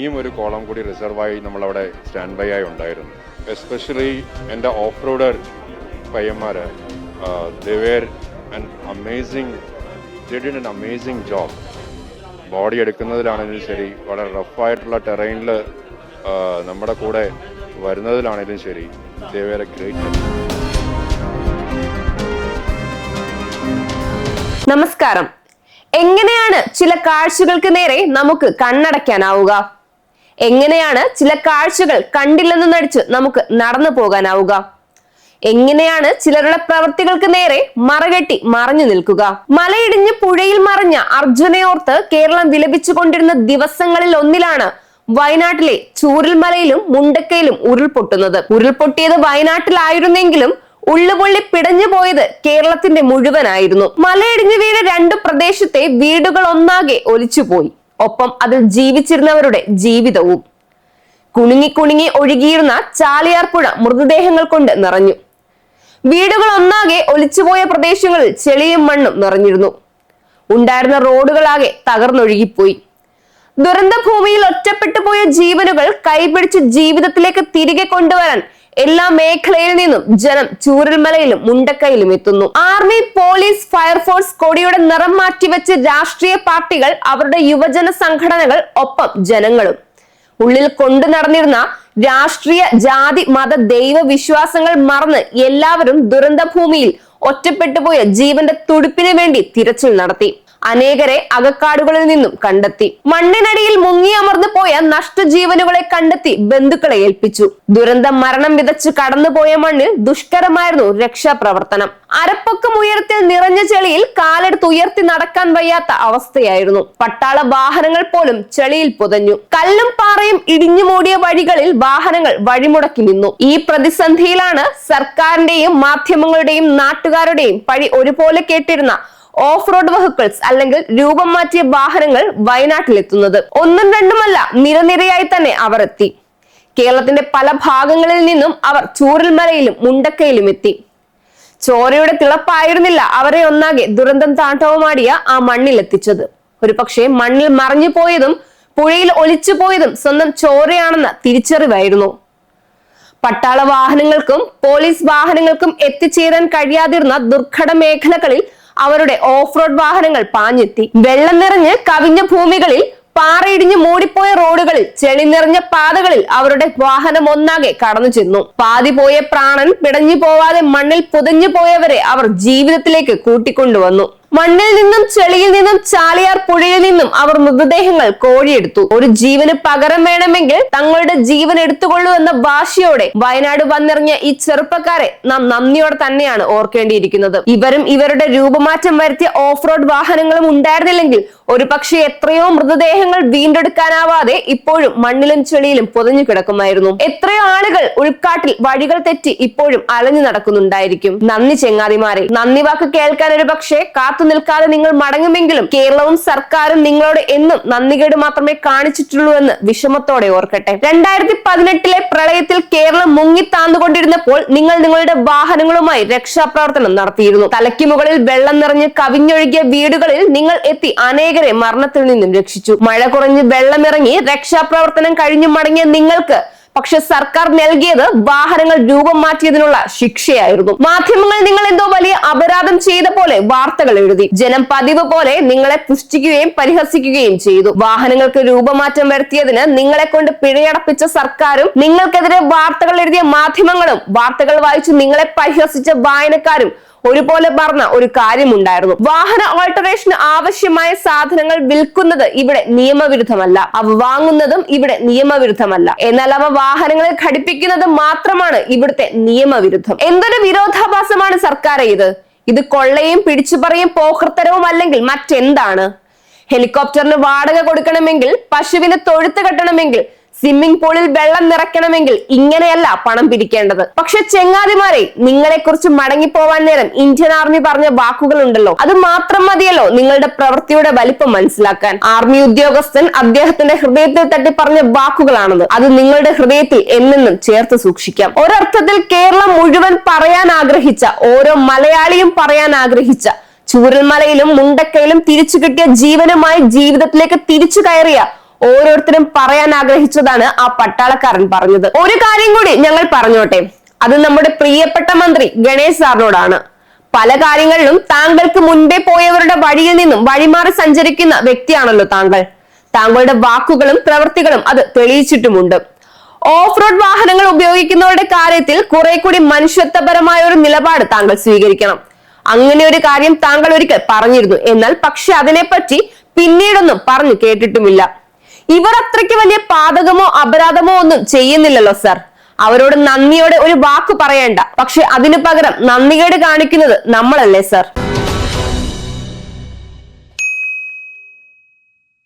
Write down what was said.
ഇനിയും ഒരു കോളം കൂടി റിസർവായി നമ്മളവിടെ സ്റ്റാൻഡ് ബൈ ആയി ഉണ്ടായിരുന്നു. എസ്പെഷ്യലി എന്റെ off roader പയ്യന്മാർ they were and amazing did an amazing job body എടുക്കുന്നതിലാണെങ്കിലും ശരി. വളരെ റഫായിട്ടുള്ള ടെറൈനിൽ നമ്മുടെ കൂടെ വരുന്നതിലാണെങ്കിലും ശരി. ദേവേർ എ ഗ്രേറ്റ് നമസ്കാരം. എങ്ങനെയാണ് ചില കാഴ്ചകൾക്ക് നേരെ നമുക്ക് കണ്ണടയ്ക്കാനാവുക? എങ്ങനെയാണ് ചില കാഴ്ചകൾ കണ്ടില്ലെന്ന് നടിച്ച് നമുക്ക് നടന്നു പോകാനാവുക? എങ്ങനെയാണ് ചിലരുടെ പ്രവൃത്തികൾക്ക് നേരെ മറകെട്ടി മറഞ്ഞു നിൽക്കുക? മലയിടിഞ്ഞ് പുഴയിൽ മറിഞ്ഞ അർജുനയോർത്ത് കേരളം വിലപിച്ചുകൊണ്ടിരുന്ന ദിവസങ്ങളിൽ ഒന്നിലാണ് വയനാട്ടിലെ ചൂരൽമലയിലും മുണ്ടക്കയിലും ഉരുൾപൊട്ടുന്നത്. ഉരുൾപൊട്ടിയത് വയനാട്ടിലായിരുന്നെങ്കിലും ഉള്ളുപൊള്ളി പിടഞ്ഞു പോയത് കേരളത്തിന്റെ മുഴുവനായിരുന്നു. മലയിടിഞ്ഞു വീണ രണ്ടു പ്രദേശത്തെ വീടുകൾ ഒന്നാകെ ഒലിച്ചുപോയി. ഒപ്പം അതിൽ ജീവിച്ചിരുന്നവരുടെ ജീവിതവും. കുണുങ്ങി കുണുങ്ങി ഒഴുകിയിരുന്ന ചാലിയാർ പുഴ മൃതദേഹങ്ങൾ കൊണ്ട് നിറഞ്ഞു. വീടുകൾ ഒന്നാകെ ഒലിച്ചുപോയ പ്രദേശങ്ങളിൽ ചെളിയും മണ്ണും നിറഞ്ഞിരുന്നു. ഉണ്ടായിരുന്ന റോഡുകളാകെ തകർന്നൊഴുകിപ്പോയി. ദുരന്ത ഭൂമിയിൽ ഒറ്റപ്പെട്ടു പോയ ജീവനുകൾ കൈപിടിച്ച് ജീവിതത്തിലേക്ക് തിരികെ കൊണ്ടുവരാൻ എല്ലാ മേഖലയിൽ നിന്നും ജനം ചൂരൽമലയിലും മുണ്ടക്കയിലും എത്തുന്നു. ആർമി പോലീസ് ഫയർഫോഴ്സ് കൊടിയുടെ നിറം മാറ്റിവെച്ച് രാഷ്ട്രീയ പാർട്ടികൾ അവരുടെ യുവജന സംഘടനകൾ ഒപ്പം ജനങ്ങളും. ഉള്ളിൽ കൊണ്ടു നടന്നിരുന്ന രാഷ്ട്രീയ ജാതി മത ദൈവ വിശ്വാസങ്ങൾ മറന്ന് എല്ലാവരും ദുരന്തഭൂമിയിൽ ഒറ്റപ്പെട്ടുപോയ ജീവന്റെ തുടിപ്പിന് വേണ്ടി തിരച്ചിൽ നടത്തി. അനേകരെ അകക്കാടുകളിൽ നിന്നും കണ്ടെത്തി. മണ്ണിനടിയിൽ മുങ്ങി അമർന്നു പോയ നഷ്ടജീവനുകളെ കണ്ടെത്തി ബന്ധുക്കളെ ഏൽപ്പിച്ചു. ദുരന്തം മരണം വിതച്ച് കടന്നുപോയ മണ്ണിൽ ദുഷ്കരമായിരുന്നു രക്ഷാപ്രവർത്തനം. അരപ്പൊക്കം ഉയരത്തിൽ നിറഞ്ഞ ചെളിയിൽ കാലെടുത്ത് ഉയർത്തി നടക്കാൻ വയ്യാത്ത അവസ്ഥയായിരുന്നു. പട്ടാള വാഹനങ്ങൾ പോലും ചെളിയിൽ പുതഞ്ഞു. കല്ലും പാറയും ഇടിഞ്ഞു മൂടിയ വഴികളിൽ വാഹനങ്ങൾ വഴിമുടക്കി നിന്നു. ഈ പ്രതിസന്ധിയിലാണ് സർക്കാരിന്റെയും മാധ്യമങ്ങളുടെയും നാട്ടുകാരുടെയും പഴി ഒരുപോലെ കേട്ടിരുന്ന ഓഫ് റോഡ് വെഹിക്കിൾസ് അല്ലെങ്കിൽ രൂപം മാറ്റിയ വാഹനങ്ങൾ വയനാട്ടിലെത്തുന്നത്. ഒന്നും രണ്ടുമല്ല നിരനിരയായി തന്നെ അവർ എത്തി കേരളത്തിന്റെ പല ഭാഗങ്ങളിൽ നിന്നും അവർ ചൂരൽമലയിലും മുണ്ടക്കയിലും എത്തി. ചോരയുടെ തിളപ്പായിരുന്നില്ല അവരെ ഒന്നാകെ ദുരന്തം താണ്ഡവമാടിയ ആ മണ്ണിലെത്തിച്ചത്. ഒരു പക്ഷേ മണ്ണിൽ മറഞ്ഞു പോയതും പുഴയിൽ ഒലിച്ചു പോയതും സ്വന്തം ചോരയാണെന്ന തിരിച്ചറിവായിരുന്നു. പട്ടാള വാഹനങ്ങൾക്കും പോലീസ് വാഹനങ്ങൾക്കും എത്തിച്ചേരാൻ കഴിയാതിരുന്ന ദുർഘട മേഖലകളിൽ അവരുടെ ഓഫ് റോഡ് വാഹനങ്ങൾ പാഞ്ഞെത്തി. വെള്ളം നിറഞ്ഞ് കവിഞ്ഞ ഭൂമികളിൽ പാറയിടിഞ്ഞ് മൂടിപ്പോയ റോഡുകളിൽ ചെളി നിറഞ്ഞ പാതകളിൽ അവരുടെ വാഹനം ഒന്നാകെ കടന്നു ചെന്നു. പാതി പോയ പ്രാണൻ പിടഞ്ഞു പോവാതെ മണ്ണിൽ പുതഞ്ഞു പോയവരെ അവർ ജീവിതത്തിലേക്ക് കൂട്ടിക്കൊണ്ടുവന്നു. മണ്ണിൽ നിന്നും ചെളിയിൽ നിന്നും ചാലിയാർ പുഴയിൽ നിന്നും അവർ മൃതദേഹങ്ങൾ കോഴിയെടുത്തു. ഒരു ജീവന് പകരം വേണമെങ്കിൽ തങ്ങളുടെ ജീവൻ എടുത്തുകൊള്ളൂ എന്ന വാശിയോടെ വയനാട് വന്നിറങ്ങിയ ഈ ചെറുപ്പക്കാരെ നാം നന്ദിയോടെ തന്നെയാണ് ഓർക്കേണ്ടിയിരിക്കുന്നത്. ഇവരും ഇവരുടെ രൂപമാറ്റം വരുത്തിയ ഓഫ് റോഡ് വാഹനങ്ങളും ഉണ്ടായിരുന്നില്ലെങ്കിൽ ഒരു പക്ഷേ എത്രയോ മൃതദേഹങ്ങൾ വീണ്ടെടുക്കാനാവാതെ ഇപ്പോഴും മണ്ണിലും ചെളിയിലും പുതഞ്ഞു കിടക്കുമായിരുന്നു. എത്രയോ ആളുകൾ ഉൾക്കാട്ടിൽ വഴികൾ തെറ്റി ഇപ്പോഴും അലഞ്ഞു നടക്കുന്നുണ്ടായിരിക്കും. നന്ദി ചെങ്ങാതിമാരെ. നന്ദി വാക്ക് കേൾക്കാൻ ഒരു പക്ഷേ കാത്തു നിൽക്കാതെ നിങ്ങൾ മടങ്ങുമെങ്കിലും കേരളവും സർക്കാരും നിങ്ങളോട് എന്നും നന്ദികേട് മാത്രമേ കാണിച്ചിട്ടുള്ളൂ എന്ന് വിഷമത്തോടെ ഓർക്കട്ടെ. രണ്ടായിരത്തി പതിനെട്ടിലെ പ്രളയത്തിൽ കേരളം മുങ്ങി താന്നുകൊണ്ടിരുന്നപ്പോൾ നിങ്ങൾ നിങ്ങളുടെ വാഹനങ്ങളുമായി രക്ഷാപ്രവർത്തനം നടത്തിയിരുന്നു. തലയ്ക്ക് മുകളിൽ വെള്ളം നിറഞ്ഞ് കവിഞ്ഞൊഴുകിയ വീടുകളിൽ നിങ്ങൾ എത്തി അനേകരെ മരണത്തിൽ നിന്നും രക്ഷിച്ചു. മഴ കുറഞ്ഞ് വെള്ളമിറങ്ങി രക്ഷാപ്രവർത്തനം കഴിഞ്ഞു മടങ്ങിയ നിങ്ങൾക്ക് പക്ഷെ സർക്കാർ നൽകിയത് വാഹനങ്ങൾ രൂപം മാറ്റിയതിനുള്ള ശിക്ഷയായിരുന്നു. മാധ്യമങ്ങൾ നിങ്ങൾ എന്തോ വലിയ അപരാധം ചെയ്ത പോലെ വാർത്തകൾ എഴുതി. ജനം പതിവ് പോലെ നിങ്ങളെ പുഷ്ടിക്കുകയും പരിഹസിക്കുകയും ചെയ്തു. വാഹനങ്ങൾക്ക് രൂപമാറ്റം വരുത്തിയതിന് നിങ്ങളെ കൊണ്ട് പിഴയടപ്പിച്ച സർക്കാരും നിങ്ങൾക്കെതിരെ വാർത്തകൾ എഴുതിയ മാധ്യമങ്ങളും വാർത്തകൾ വായിച്ച് നിങ്ങളെ പരിഹസിച്ച വായനക്കാരും ഒരുപോലെ പറഞ്ഞ ഒരു കാര്യമുണ്ടായിരുന്നു. വാഹന ഓൾട്ടറേഷന് ആവശ്യമായ സാധനങ്ങൾ വിൽക്കുന്നത് ഇവിടെ നിയമവിരുദ്ധമല്ല. അവ വാങ്ങുന്നതും ഇവിടെ നിയമവിരുദ്ധമല്ല. എന്നാൽ അവ വാഹനങ്ങളിൽ ഘടിപ്പിക്കുന്നത് മാത്രമാണ് ഇവിടുത്തെ നിയമവിരുദ്ധം. എന്തൊരു വിരോധാഭാസമാണ് സർക്കാർ ഇത്? ഇത് കൊള്ളയും പിടിച്ചുപറിയും പോക്കർത്തരവും അല്ലെങ്കിൽ മറ്റെന്താണ്? ഹെലികോപ്റ്ററിന് വാടക കൊടുക്കണമെങ്കിൽ പശുവിന് തൊഴുത്ത് കെട്ടണമെങ്കിൽ സ്വിമ്മിംഗ് പൂളിൽ വെള്ളം നിറയ്ക്കണമെങ്കിൽ ഇങ്ങനെയല്ല പണം പിരിക്കേണ്ടത്. പക്ഷെ ചെങ്ങാതിമാരെ നിങ്ങളെ കുറിച്ച് മടങ്ങിപ്പോവാൻ നേരം ഇന്ത്യൻ ആർമി പറഞ്ഞ വാക്കുകൾ ഉണ്ടല്ലോ അത് മാത്രം മതിയല്ലോ നിങ്ങളുടെ പ്രവൃത്തിയുടെ വലിപ്പം മനസ്സിലാക്കാൻ. ആർമി ഉദ്യോഗസ്ഥൻ അദ്ദേഹത്തിന്റെ ഹൃദയത്തിൽ തട്ടി പറഞ്ഞ വാക്കുകളാണത്. അത് നിങ്ങളുടെ ഹൃദയത്തിൽ എന്നെന്നും ചേർത്ത് സൂക്ഷിക്കാം. ഒരർത്ഥത്തിൽ കേരളം മുഴുവൻ പറയാൻ ആഗ്രഹിച്ച ഓരോ മലയാളിയും പറയാൻ ആഗ്രഹിച്ച ചൂരൽമലയിലും മുണ്ടക്കയിലും തിരിച്ചു കിട്ടിയ ജീവനുമായി ജീവിതത്തിലേക്ക് തിരിച്ചു കയറിയ ഓരോരുത്തരും പറയാൻ ആഗ്രഹിച്ചതാണ് ആ പട്ടാളക്കാരൻ പറഞ്ഞത്. ഒരു കാര്യം കൂടി ഞങ്ങൾ പറഞ്ഞോട്ടെ. അത് നമ്മുടെ പ്രിയപ്പെട്ട മന്ത്രി ഗണേശ് സാറിനോടാണ്. പല കാര്യങ്ങളിലും താങ്കൾക്ക് മുൻപേ പോയവരുടെ വഴിയിൽ നിന്നും വഴിമാറി സഞ്ചരിക്കുന്ന വ്യക്തിയാണല്ലോ താങ്കൾ. താങ്കളുടെ വാക്കുകളും പ്രവൃത്തികളും അത് തെളിയിച്ചിട്ടുമുണ്ട്. ഓഫ് റോഡ് വാഹനങ്ങൾ ഉപയോഗിക്കുന്നവരുടെ കാര്യത്തിൽ കുറെ കൂടി മനുഷ്യത്വപരമായ ഒരു നിലപാട് താങ്കൾ സ്വീകരിക്കണം. അങ്ങനെ ഒരു കാര്യം താങ്കൾ ഒരിക്കൽ പറഞ്ഞിരുന്നു. എന്നാൽ പക്ഷെ അതിനെപ്പറ്റി പിന്നീടൊന്നും പറഞ്ഞു കേട്ടിട്ടുമില്ല. ഇവർ അത്രയ്ക്ക് വലിയ പാതകമോ അപരാധമോ ഒന്നും ചെയ്യുന്നില്ലല്ലോ സർ അവരോട് നന്ദിയോടെ ഒരു വാക്ക് പറയേണ്ട. പക്ഷെ അതിനു പകരം നന്ദികേട് കാണിക്കുന്നത് നമ്മളല്ലേ സർ